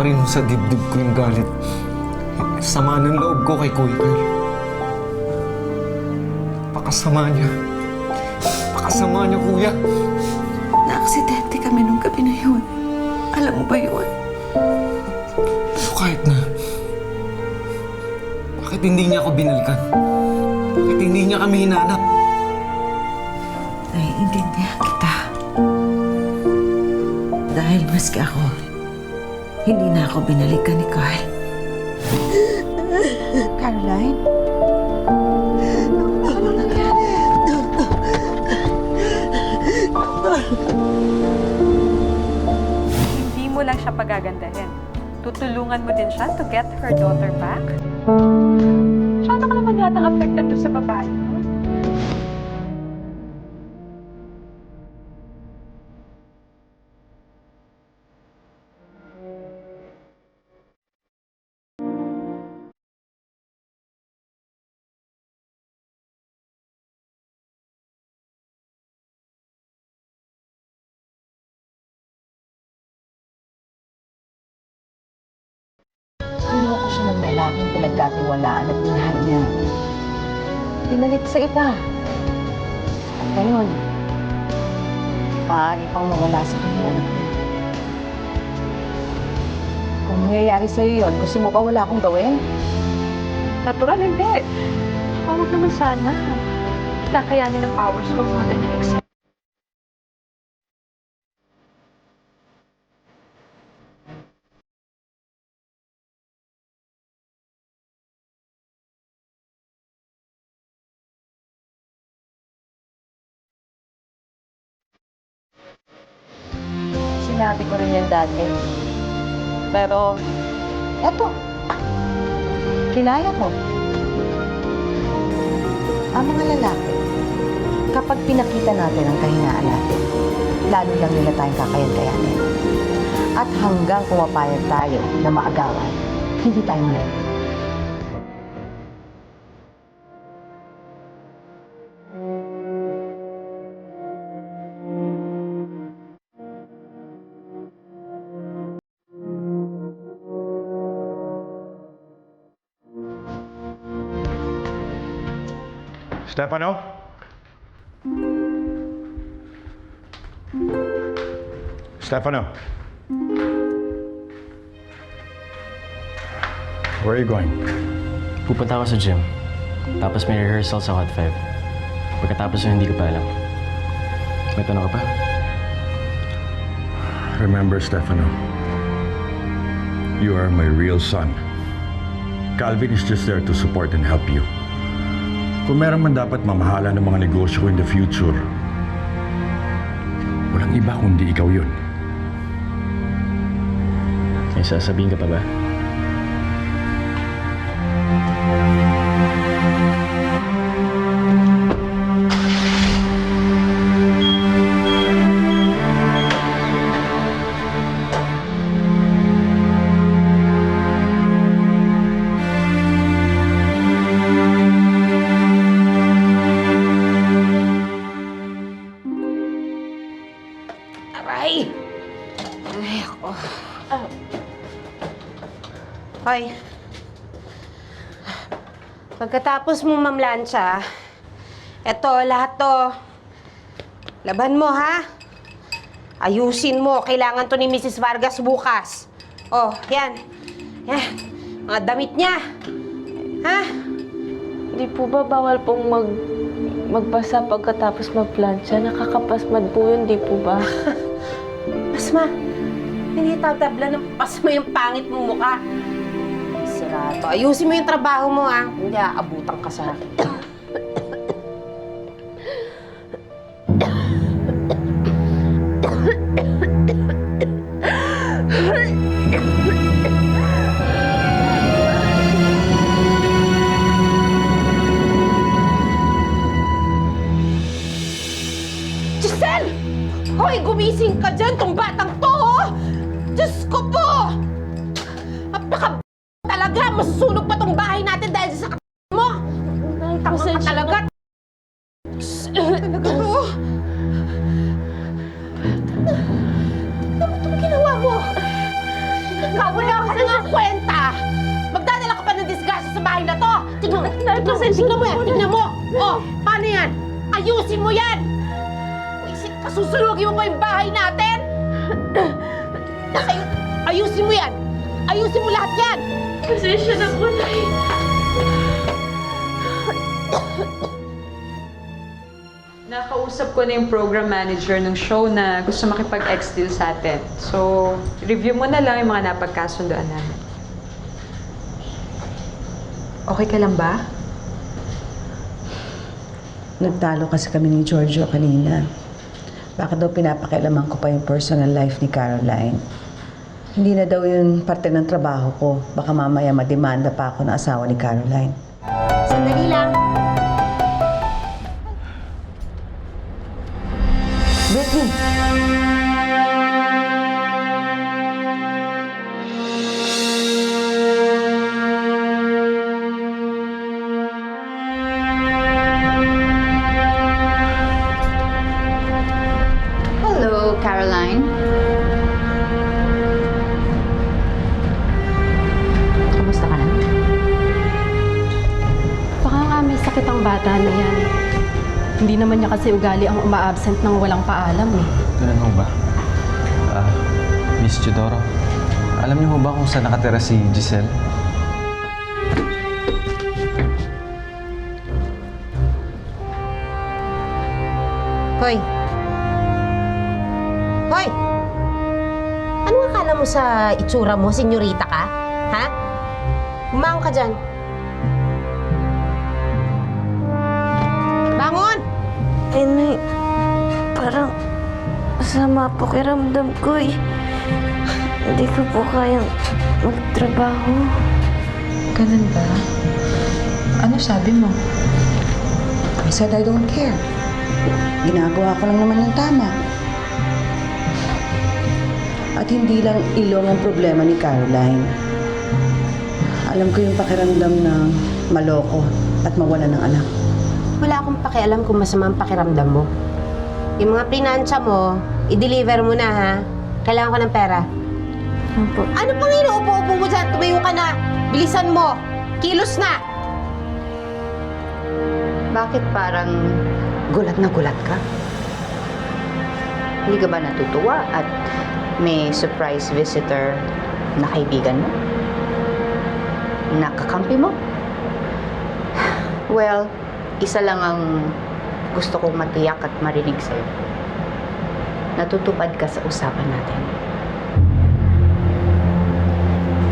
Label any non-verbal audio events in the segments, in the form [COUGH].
pa rin sa dibdib ko yung galit. Sama ng loob ko kay Kuya Carl. Pakasama niya. Pakasama niya, Kuya. Naaksidente kami nung gabi na yun. Alam mo ba yun? So kahit na, bakit hindi niya ako binalikan? Bakit hindi niya kami hinanap? Naiintindihan kita. Dahil maski ako, hindi na ako binalikan ni Carl. Caroline? Ano nangyari? Hindi mo lang siya pagagandahin. Tutulungan mo din siya to get her daughter back. Masyado ka naman yata affected to sa babae siya ng lalaking pinagkatiwalaan at minahal niya. Pinalit sa iba. At ngayon, maaari pang mawala sa kanya anak niya. Kung nangyayari sa'yo yun, gusto mo ba wala akong gawin? Natural hindi. Huwag naman sana. Kakayanin ng powers ko more than. Sinabi ko rin yan dati. Pero, eto. Kilala ko. Ang mga lalaki, kapag pinakita natin ang kahinaan natin, lalo lang nila tayong kakayan-kayanin. At hanggang pumapayag tayo na maagawan, hindi tayo malay. Stefano? Stefano? Where are you going? Pupunta ako sa gym. Tapos may rehearsal sa Hot 5. Pagkatapos nun, hindi ko pa alam. May tanong ka pa? Remember, Stefano, you are my real son. Calvin is just there to support and help you. Kung meron man dapat mamahala ng mga negosyo in the future, walang iba kundi ikaw yun. May sasabihin ka pa ba? Ay, ako. Hoy. Pagkatapos mo mamlansya, eto, lahat to. Laban mo, ha? Ayusin mo. Kailangan to ni Mrs. Vargas bukas. Oh, yan. Yan. Mga damit niya. Ha? Di po ba bawal pong mag magbasa pagkatapos magplansya? Nakakapasmad po yun, di po ba? [LAUGHS] Pasma, hindi tatabla ng pasma yung pangit mo mukha. Sirato. Ayusin mo yung trabaho mo, ha? Hindi aabutan ka sa akin. Tignan mo yan, tignan mo! Oh, paano yan? Ayusin mo yan! Isip, pasusunugin mo ba yung bahay natin? [CLEARS THROAT] Ayu ayusin mo yan! Ayusin mo lahat yan! Pasensya na po, Nay. Nakausap ko na yung program manager ng show na gusto makipag-ex deal sa atin. So, review mo na lang yung mga napagkasundoan namin. Okay ka lang ba? Nagtalo kasi kami ni Giorgio kanina. Bakit daw pinapakialaman ko pa yung personal life ni Caroline? Hindi na daw yun parte ng trabaho ko. Baka mamaya mademanda pa ako ng asawa ni Caroline. Sandali lang. Caroline. Kumusta ka na? Baka nga may sakit ang bata na yan. Hindi naman niya kasi ugali ang uma-absent ng walang paalam eh. Ganun ho ba? Ah, Miss Chidoro, alam niyo ho ba kung saan nakatira si Giselle? Hoy! Hoy! Mo sa itsura mo, senyorita ka? Ha? Bumangon ka dyan. Bangon! Eh, Nay, parang masama po kiramdam ko eh. Hindi ko po kayang magtrabaho. Ganun ba? Ano sabi mo? I said I don't care. Ginagawa ko lang naman yung tama. At hindi lang ilong ang problema ni Caroline. Alam ko yung pakiramdam na maloko at mawala ng anak. Wala akong pakialam kung masama ang pakiramdam mo. Yung mga pinansya mo, i-deliver mo na ha. Kailangan ko ng pera. Opo. Ano pang inuupo-upo mo dyan? Tumayo ka na. Bilisan mo. Kilos na. Bakit parang gulat na gulat ka? Hindi ka ba natutuwa at may surprise visitor na kaibigan mo? Nakakampi mo? [SIGHS] Well, isa lang ang gusto kong matiyak at marinig sa'yo. Natutupad ka sa usapan natin.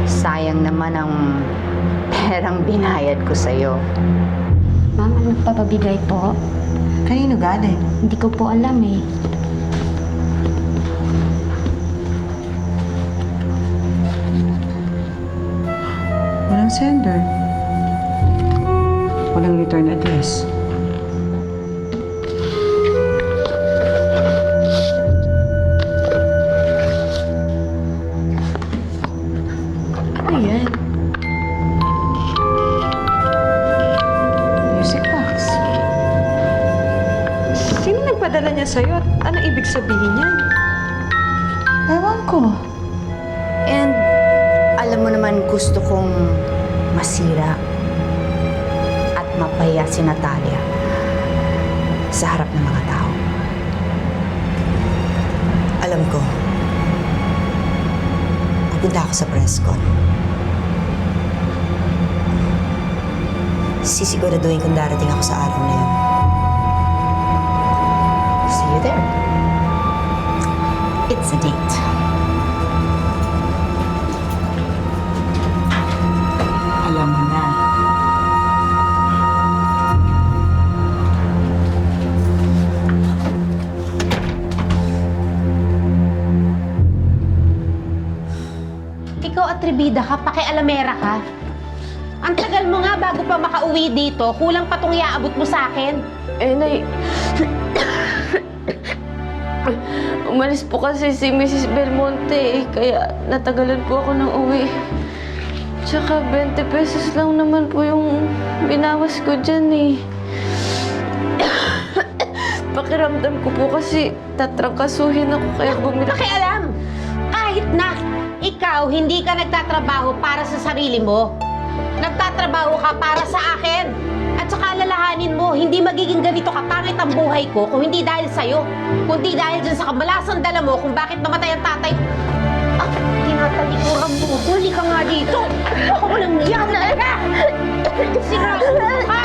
Sayang naman ang [LAUGHS] perang binayad ko sa'yo. Ma'am, ano papabigay po? Kanino galing? Hindi ko po alam eh. Walang sender. Walang return address. Ano yan? Music box. Sino nagpadala niya sa'yo at ano ibig sabihin niyan? Ewan ko. And alam mo naman gusto kong masira at mapaya si Natalia sa harap ng mga tao. Alam ko. Pupunta ako sa press con. Sisiguraduhin kung darating ako sa araw na yun. See you there. It's a date. Atribida ka, pakialamera ka. Ang tagal mo nga bago pa makauwi dito, kulang pa tong iaabot mo sa akin. Eh, Nay, umalis po kasi si Mrs. Belmonte eh, kaya natagalan po ako ng uwi. Tsaka 20 pesos lang naman po yung binawas ko dyan eh. Pakiramdam ko po kasi tatrangkasuhin ako kaya bumili. Pakialam! Kahit na ikaw hindi ka nagtatrabaho para sa sarili mo, Nagtatrabaho ka para sa akin. At saka alalahanin mo, hindi magiging ganito kapangit ang buhay ko kung hindi dahil sa'yo. Kundi dahil dyan sa kamalasang dala mo kung bakit namatay ang tatay ko. Ah, tinatalikuran mo. Huli ka nga dito. Ako mo lang yan talaga. Sira ka.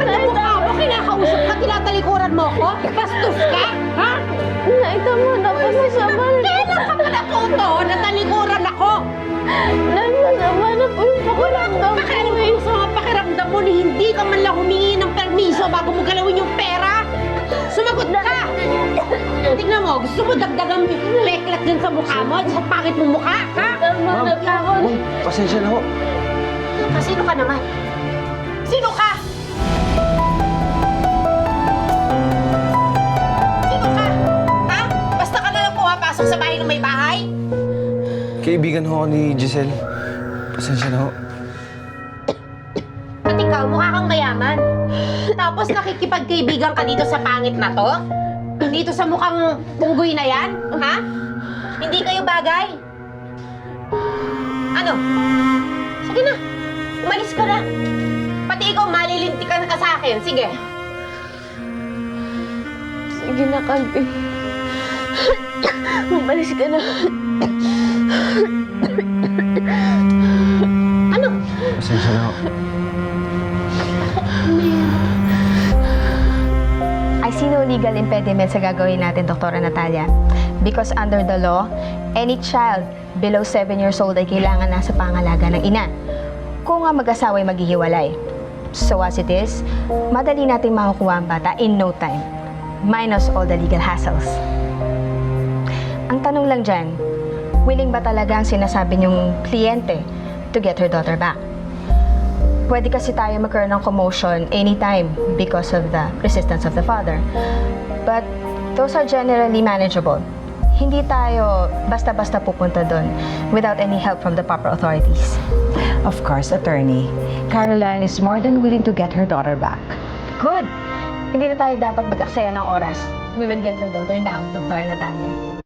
Ano mo? Kinakausap ka, tinatalikuran mo ko? Bastos ka? Ha? Nay, tama na. Masama na. Kailan ka pa natuto? Natalikuran ako. Nay, masama na po yung pakiramdam ko Pakialam eh. ko sa mga pakiramdam mo na hindi ka man lang humingi ng permiso bago mo galawin yung pera. Sumagot ka! Tingnan mo, gusto mo dagdagan peklat dyan sa mukha mo? Sa pangit mo mukha, ha? Tama na po ako. Ma'am, pasensya na ho. Ah, Sino ka naman? Lang pumapasok sa bahay ng may bahay? Kaibigan ho ako ni Giselle. Pasensya na ho. At ikaw, mukha kang mayaman. Tapos nakikipagkaibigan ka dito sa pangit na to? Dito sa mukhang punggoy na yan? Ha? Hindi kayo bagay? Ano? Sige na. Umalis ka na. Pati ikaw, malilintikan ka sa akin. Sige. Sige na, Calvin. Umalis ka na. Ano? Pasensya na ho. I see no legal impediment sa gagawin natin, Doktora Natalia. Because under the law, any child below 7 years old ay kailangan nasa pangalaga ng ina. Kung nga mag-asawa ay maghihiwalay. So as it is, madali nating makukuha ang bata in no time. Minus all the legal hassles. Ang tanong lang dyan, willing ba talaga ang sinasabi niyong kliyente to get her daughter back? Pwede kasi tayo magkaroon ng commotion anytime because of the resistance of the father. But those are generally manageable. Hindi tayo basta-basta pupunta doon without any help from the proper authorities. Of course, attorney. Caroline is more than willing to get her daughter back. Good! Hindi na tayo dapat mag-aksaya ng oras. We will get the daughter now, Dr. Natalia. Sir.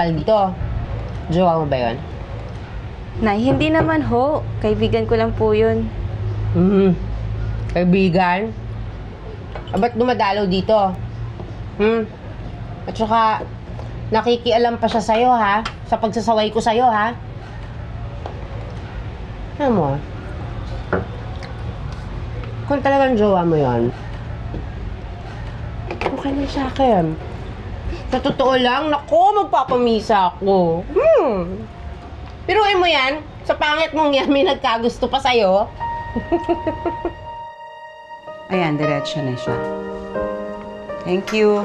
Umepal dito? Jowa mo ba yun? Nay, hindi naman ho. Kaibigan ko lang po yun. Hmm. Kaibigan? Ah, ba't dumadalaw dito? Hmm? At saka, nakikialam pa siya sa'yo, ha? Sa pagsasaway ko sa'yo, ha? Alam mo, kung talagang jowa mo yon, okay lang sa akin. Sa totoo lang, nako, magpapamisa ako. Hmm. Piruin mo yan, sa pangit mong yan, may nagkagusto pa sa'yo. [LAUGHS] Ayan, diretso na siya. Thank you.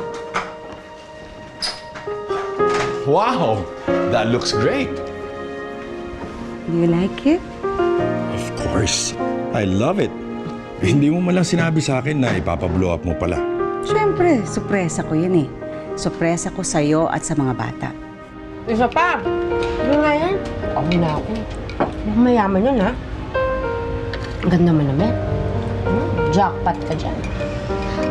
Wow! That looks great! Do you like it? Of course. I love it. Hindi mo malang sinabi sa akin na ipapablow up mo pala. Siyempre, sorpresa ko yun eh. Sorpresa ko sa'yo at sa mga bata. Isa pa. Ano nga yan? Okay na ako. Mayaman yun, ha? Ang ganda mo naman. Hmm, jackpot ka dyan.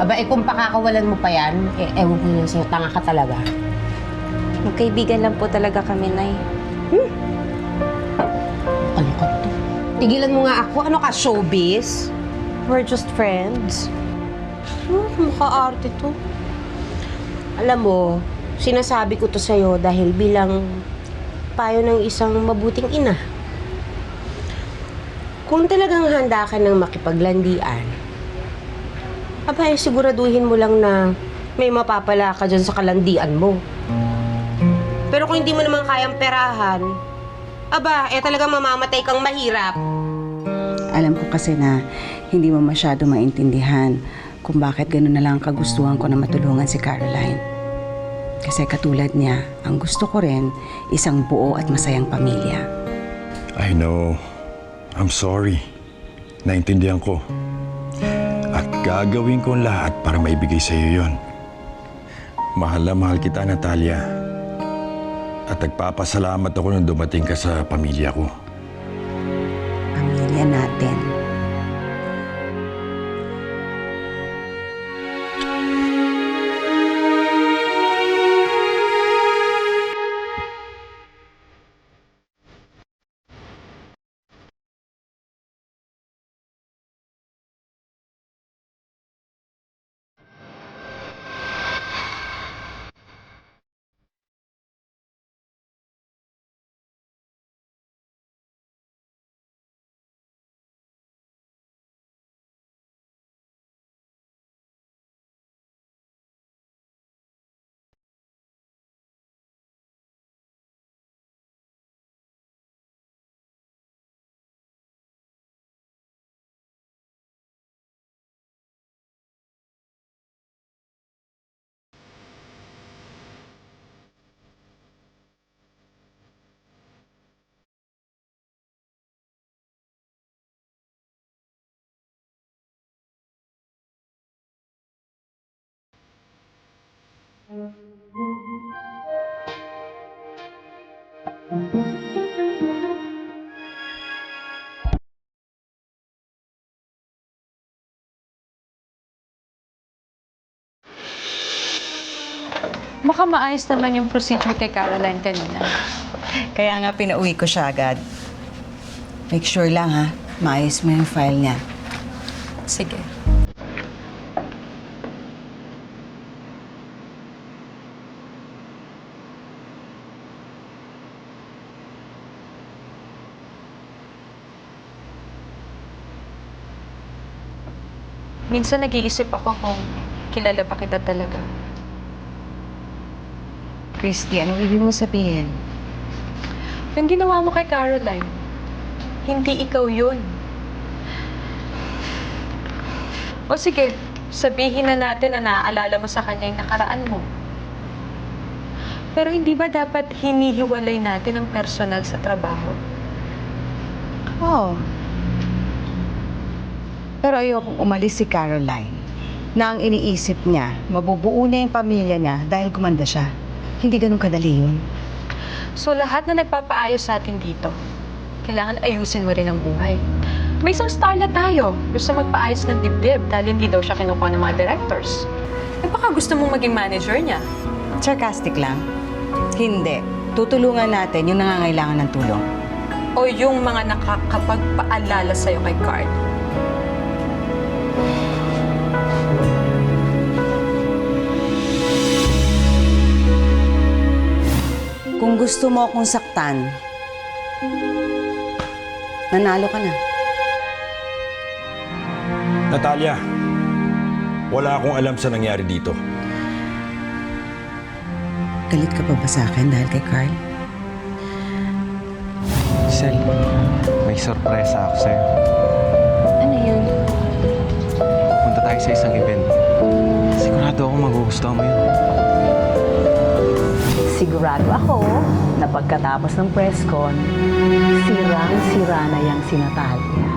Aba, eh kung pakakawalan mo pa yan, eh, ewan ko na sa'yo, tanga ka talaga. Magkaibigan lang po talaga kami, Nay. Ano ka to? Tigilan mo nga ako. Ano ka, showbiz? We're just friends. Hmm, mukha-arte to. Alam mo, sinasabi ko to sa'yo dahil bilang payo ng isang mabuting ina. Kung talagang handa ka ng makipaglandian, aba, eh, siguraduhin mo lang na may mapapala ka dyan sa kalandian mo. Pero kung hindi mo naman kayang perahan, aba, eh talagang mamamatay kang mahirap. Alam ko kasi na hindi mo masyado maintindihan kung bakit gano'n na lang ang kagustuhan ko na matulungan si Caroline. Kasi katulad niya, ang gusto ko rin, isang buo at masayang pamilya. I know. I'm sorry. Naintindihan ko. At gagawin ko lahat para maibigay sa iyo yon. Mahal na mahal kita, Natalia. At nagpapasalamat ako nung dumating ka sa pamilya ko. Pamilya natin. Baka maayos naman yung procedure kay Caroline kanina. Kaya nga pinauwi ko siya agad. Make sure lang ha, maayos mo yung file niya. Sige. Minsan nag-iisip ako kung kilala ba kita talaga. Christy, anong ibig mo sabihin? Yung ginawa mo kay Caroline, hindi ikaw yun. O sige, sabihin na natin na naaalala mo sa kanya yung nakaraan mo. Pero hindi ba dapat hinihiwalay natin ang personal sa trabaho? Oo. Pero ayokong umalis si Caroline na ang iniisip niya, mabubuo na yung pamilya niya dahil gumanda siya. Hindi ganun kadali yun. So lahat na nagpapaayos sa atin dito, kailangan ayusin mo rin ang buhay. May isang starlet tayo. Gusto magpaayos ng dibdib dahil hindi daw siya kinukuha ng mga directors. Eh baka gusto mong maging manager niya. Sarcastic lang. Hindi. Tutulungan natin yung nangangailangan ng tulong. O yung mga nakakapagpaalala sa'yo kay Carl. Kung gusto mo akong saktan, nanalo ka na. Natalia, wala akong alam sa nangyari dito. Galit ka pa ba sa akin dahil kay Carl? Sel, may sorpresa ako sa'yo. Ano yun? Punta tayo sa isang event. Sigurado ako magugustuhan mo yun. Sigurado ako na pagkatapos ng press con, sirang-sira na yung si.